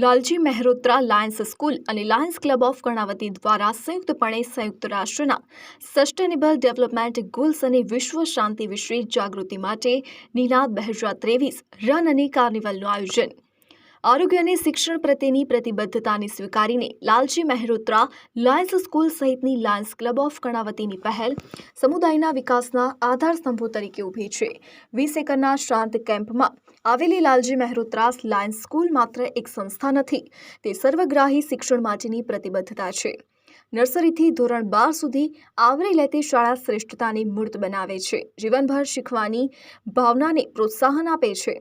Lalji Mehrotra Lions School અને Lions Club of Karnavati દ્વારા સંયુક્તપણે સંયુક્ત રાષ્ટ્રના સસ્ટેનેબલ ડેવલપમેન્ટ ગોલ્સ અને વિશ્વ શાંતિ વિશે જાગૃતિ માટે નિનાદ બે હજાર ત્રેવીસ રન અને કાર્નિવલનું આયોજન. આરોગ્ય અને શિક્ષણ પ્રત્યેની પ્રતિબદ્ધતાને સ્વીકારીને લાલજી મહેરોત્રા લાયન્સ સ્કૂલ સહિતની લાયન્સ ક્લબ ઓફ કર્ણાવતીની પહેલ સમુદાયના વિકાસના આધારસ્તંભો તરીકે ઊભી છે. વીસ એકરના શાંત કેમ્પમાં આવેલી લાલજી મહેરોત્રાસ લાયન્સ સ્કૂલ માત્ર એક સંસ્થા નથી, તે સર્વગ્રાહી શિક્ષણ માટેની પ્રતિબદ્ધતા છે. નર્સરીથી ધોરણ બાર સુધી આવરી લેતી શાળા શ્રેષ્ઠતાની મૂર્ત બનાવે છે. જીવનભર શીખવાની ભાવનાને પ્રોત્સાહન આપે છે.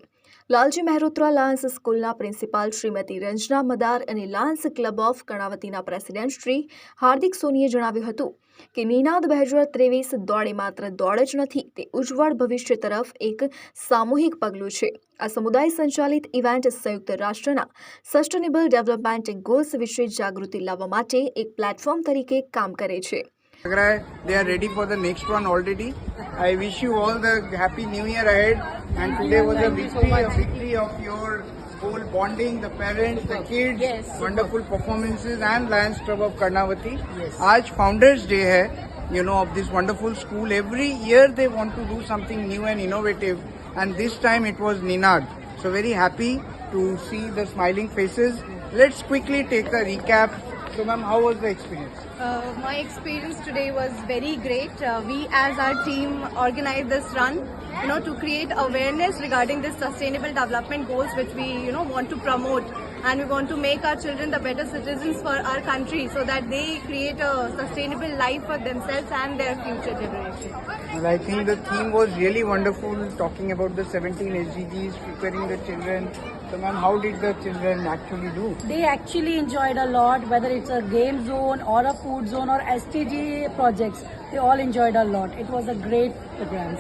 લાલજી મહેરોત્રા લાયન્સ સ્કૂલના પ્રિન્સિપાલ શ્રીમતી રંજના મદાર અને લાયન્સ ક્લબ ઓફ કર્ણાવતીના પ્રેસિડેન્ટ શ્રી હાર્દિક સોનીએ જણાવ્યું હતું કે નિનાદ બે હજાર ત્રેવીસ દોડે માત્ર દોડ જ નથી, તે ઉજ્જવળ ભવિષ્ય તરફ એક સામૂહિક પગલું છે. આ સમુદાય સંચાલિત ઇવેન્ટ સંયુક્ત રાષ્ટ્રના સસ્ટેનેબલ ડેવલપમેન્ટ ગોલ્સ વિશે જાગૃતિ લાવવા માટે એક પ્લેટફોર્મ તરીકે કામ કરે છે. they are ready for the next one already. I wish you all the happy new year ahead. And today was a victory, a victory of your whole bonding, the parents, the kids, Yes. wonderful performances, and Lions Club of Karnavati. आज Founders Day है, you know, of this wonderful school. Every year they want to do something new and innovative, and this time it was Ninad. So very happy to see the smiling faces. Let's quickly take the recap. so, ma'am, how was the experience? Uh, my experience today was very great. Uh, we, as our team, organized this run, you know, to create awareness regarding this sustainable development goals which we, you know, want to promote, and we want to make our children the better citizens for our country, so that they create a sustainable life for themselves and their future generation. And I think the theme was really wonderful, talking about the 17 SDGs, preparing the children. So, ma'am, how did the children actually do? They actually enjoyed a lot, whether it's a game zone or a food zone or STG projects. They all enjoyed a lot. It was a great program.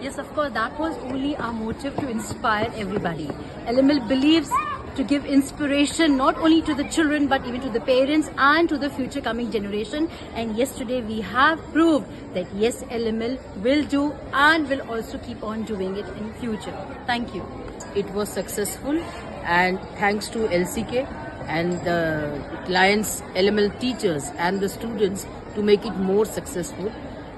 Yes, of course, that was only our motive to inspire everybody. LML believes to give inspiration not only to the children but even to the parents and to the future coming generation. And yesterday we have proved that yes, LML will do and will also keep on doing it in future. Thank you. it was successful and thanks to LCK and the Lions LML teachers and the students to make it more successful.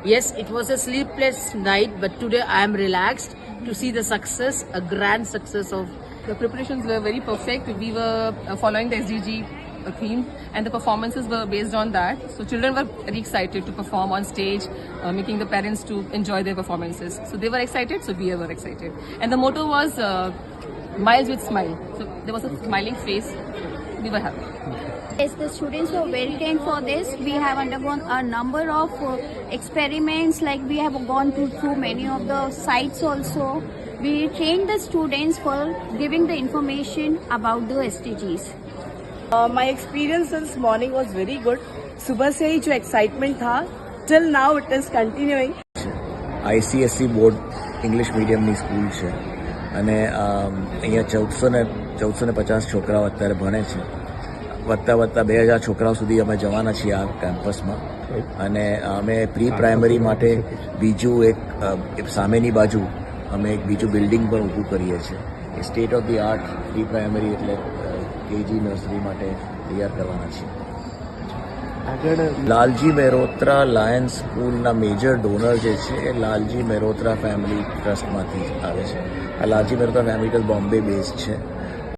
Yes, it was a sleepless night, but today I am relaxed to see the success, a grand success of The preparations were very perfect. We were uh, following the SDG uh, theme, and the performances were based on that. So children were very excited to perform on stage, uh, making the parents to enjoy their performances. So they were excited, so we were excited. And the motto was uh, "Miles with Smile." So there was a smiling face. We were happy. Yes, the students were very trained for this. We have undergone a number of uh, experiments, like we have gone to, through many of the sites also. We trained the students for giving the information about the SDGs. My experience this morning was very good सुबह से ही जो excitement था till now it is continuing ICSE board English મીડિયમની school છે અને અહીંયા ચૌદસો ને ચૌદસો ને પચાસ છોકરાઓ અત્યારે ભણે છે. વધતા વધતા બે હજાર છોકરાઓ સુધી અમે જવાના છીએ આ કેમ્પસમાં અને અમે પ્રી પ્રાઇમરી માટે બીજું એક સામેની બાજુ અમે એક બીજું બિલ્ડિંગ પણ ઊભું કરીએ છીએ. State of the art pre primary એટલે કેજી નર્સરી માટે તૈયાર કરવાના છીએ. લાલજી મેરોત્રા લાયન્સ સ્કૂલના મેજર ડોનર જે છે, એ લાલજી મેરોત્રા ફેમિલી ટ્રસ્ટમાંથી આવે છે. આ Lalji Mehrotra family trust Bombay base છે.